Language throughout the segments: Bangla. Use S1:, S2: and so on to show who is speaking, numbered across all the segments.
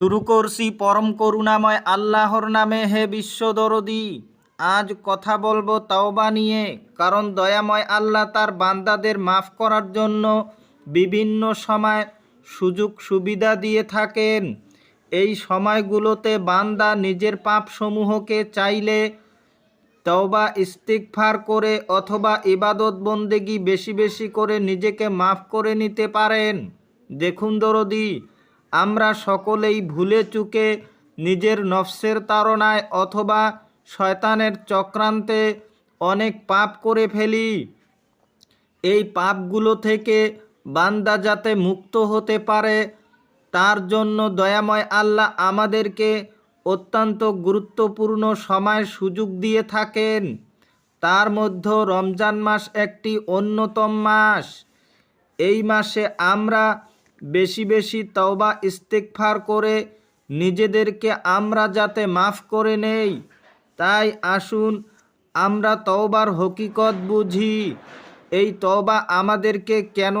S1: শুরু করছি পরম করুণাময় আল্লাহর নামে হে বিশ্বদরদি, আজ কথা বলব তাওবা নিয়ে, কারণ দয়াময় আল্লাহ তার বান্দাদের মাফ করার জন্য বিভিন্ন সময় সুযোগ সুবিধা দিয়ে থাকেন। এই সময়গুলোতে বান্দা নিজের পাপসমূহকে চাইলে তওবা ইস্তিগফার করে অথবা ইবাদত বন্দেগি বেশি বেশি করে নিজেকে মাফ করে নিতে পারেন। দেখুন দরদি আমরা সকলেই ভুলে চুকে নিজের নফসের তাড়নায় অথবা শয়তানের চক্রান্তে অনেক পাপ করে ফেলি। এই পাপগুলো থেকে বান্দা যাতে মুক্ত হতে পারে, তার জন্য দয়াময় আল্লাহ আমাদেরকে অত্যন্ত গুরুত্বপূর্ণ সময় সুযোগ দিয়ে থাকেন। তার মধ্যে রমজান মাস একটি অন্যতম মাস। এই মাসে আমরা বেশি বেশি তওবা ইস্তেকফার করে নিজেদেরকে আমরা যাতে মাফ করে নেই। তাই আসুন, আমরা তওবার হকিকত বুঝি। এই তওবা আমাদেরকে কেন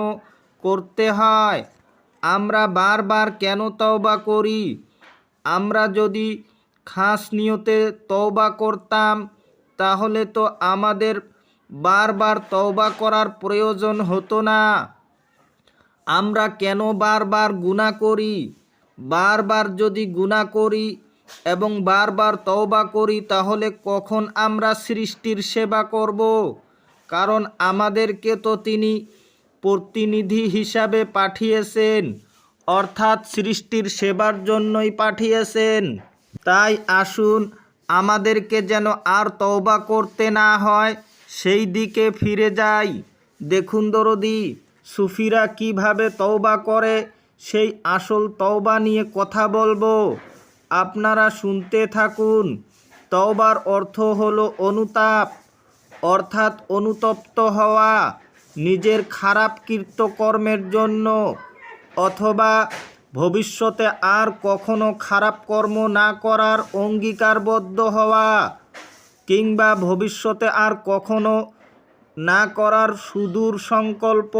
S1: করতে হয়? আমরা বারবার কেন তওবা করি? আমরা যদি খাস নিয়তে তওবা করতাম, তাহলে তো আমাদের বারবার তওবা করার প্রয়োজন হতো না। আমরা কেন বারবার গুনাহ করি? বারবার যদি গুনাহ করি এবং বারবার তওবা করি, তাহলে কখন আমরা সৃষ্টির সেবা করব? কারণ আমাদেরকে তো তিনি প্রতিনিধি হিসাবে পাঠিয়েছেন, অর্থাৎ সৃষ্টির সেবার জন্যই পাঠিয়েছেন। তাই আসুন, আমাদেরকে যেন আর তওবা করতে না হয়, সেই দিকে ফিরে যাই। দেখুন দরদি সুফিরা কীভাবে তওবা করে, সেই আসল তওবা নিয়ে কথা বলব। আপনারা শুনতে থাকুন। তওবার অর্থ হলো অনুতাপ, অর্থাৎ অনুতপ্ত হওয়া, নিজের খারাপ কৃতকর্মের জন্য, অথবা ভবিষ্যতে আর কখনো খারাপ কর্ম না করার অঙ্গীকারবদ্ধ হওয়া, কিংবা ভবিষ্যতে আর কখনো না করার সুদূর সংকল্প।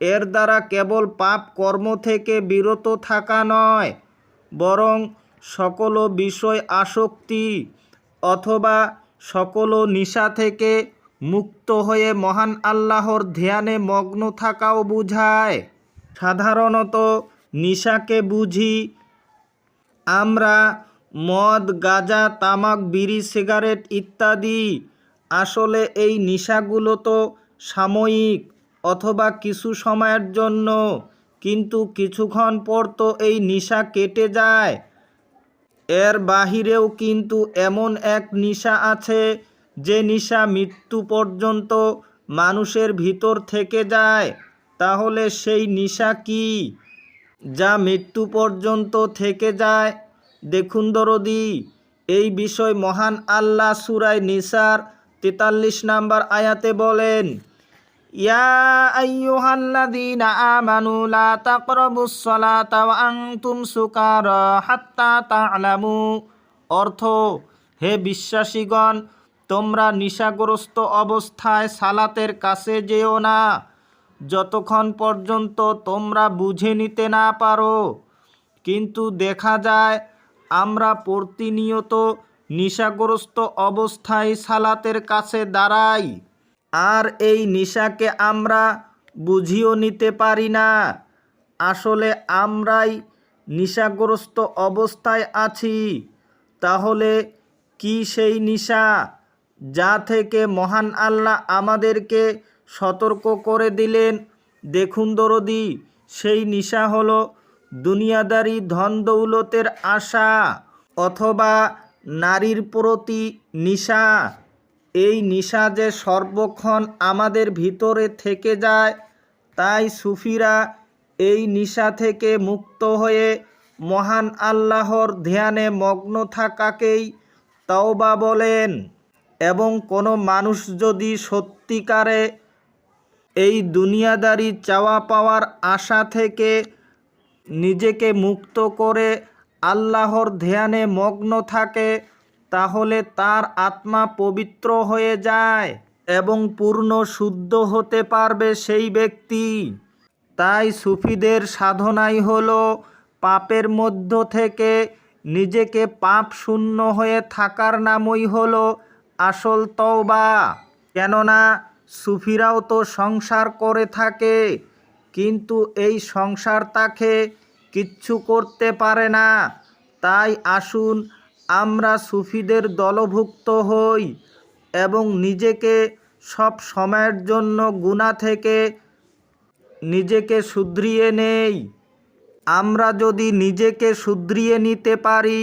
S1: এর দ্বারা কেবল পাপ কর্ম থেকে বিরত থাকা নয়, বরং সকল বিষয় আসক্তি অথবা সকল নিশা থেকে মুক্ত হয়ে মহান আল্লাহর ধ্যানে মগ্ন থাকাও বুঝায়। সাধারণত নিশাকে বুঝি, আমরা মদ, গাঁজা, তামাক, বিড়ি, সিগারেট ইত্যাদি আসলে এই নিশাগুলো তো সাময়িক অথবা কিছু সময়ের জন্য, কিন্তু কিছুক্ষণ পর তো এই নিশা কেটে যায়। এর বাহিরেও কিন্তু এমন এক নিশা আছে, যে নিশা মৃত্যু পর্যন্ত মানুষের ভিতর থেকে যায়। তাহলে সেই নিশা কি? যা মৃত্যু পর্যন্ত থেকে যায়? দেখুন দরদি, এই বিষয় মহান আল্লাহ সুরায় নিসার তেতাল্লিশ নাম্বার আয়াতে বলেন, ইয়া হাত্তা অর্থ, হে বিশ্বাসীগণ, তোমরা নিশাগ্রস্ত অবস্থায় সালাতের কাছে যেও না। যতক্ষণ পর্যন্ত তোমরা বুঝে নিতে না পারো, কিন্তু দেখা যায় আমরা প্রতিনিয়ত নিশাগ্রস্ত অবস্থায় সালাতের কাছে দাঁড়াই। আর এই নিশাকে আমরা বুঝিও নিতে পারি না। আসলে আমরাই নিশাগ্রস্ত অবস্থায় আছি। তাহলে কি সেই নিশা যা থেকে মহান আল্লাহ আমাদেরকে সতর্ক করে দিলেন? দেখুন দরদি, সেই নিশা হলো দুনিয়াদারি ধন দৌলতের আশা। অথবা নারীর প্রতি নিশা। এই নিশা যে সর্বক্ষণ আমাদের ভিতরে থেকে যায়, তাই সুফিরা এই নিশা থেকে মুক্ত হয়ে মহান আল্লাহর ধ্যানে মগ্ন থাকাকেই তওবা বলেন। এবং কোনো মানুষ যদি সত্যিকারে এই দুনিয়াদারি চাওয়া পাওয়ার আশা থেকে নিজেকে মুক্ত করে আল্লাহর ধ্যানে মগ্ন থাকে, তাহলে তার আত্মা পবিত্র হয়ে যায় এবং পূর্ণ শুদ্ধ হতে পারবে সেই ব্যক্তি। তাই সুফিদের সাধনাই হল পাপের মধ্য থেকে নিজেকে পাপ শূন্য হয়ে থাকার নামই হল আসল তওবা। কেননা সুফিরাও তো সংসার করে থাকে, কিন্তু এই সংসার তাকে কিচ্ছু করতে পারে না। তাই আসুন, আমরা সুফিদের দলভুক্ত হই এবং নিজেকে সব সময়ের জন্য গুণা থেকে নিজেকে শুধরিয়ে নেই। আমরা যদি নিজেকে শুধরিয়ে নিতে পারি,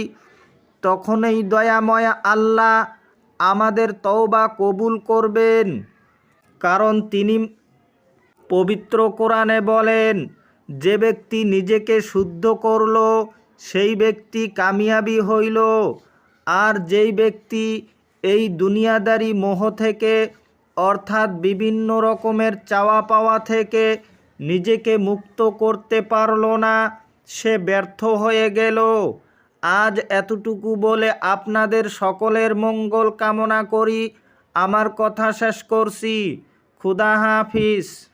S1: তখনই দয়াময় আল্লাহ আমাদের তওবা কবুল করবেন। কারণ তিনি পবিত্র কোরআনে বলেন যে ব্যক্তি নিজেকে শুদ্ধ করল, সেই ব্যক্তি কামিয়াবি হইল। আর যেই ব্যক্তি এই দুনিয়াদারি মোহ থেকে, অর্থাৎ বিভিন্ন রকমের চাওয়া পাওয়া থেকে নিজেকে মুক্ত করতে পারল না, সে ব্যর্থ হয়ে গেল। আজ এতটুকু বলে আপনাদের সকলের মঙ্গল কামনা করি। আমার কথা শেষ করছি। খুদা হাফিজ।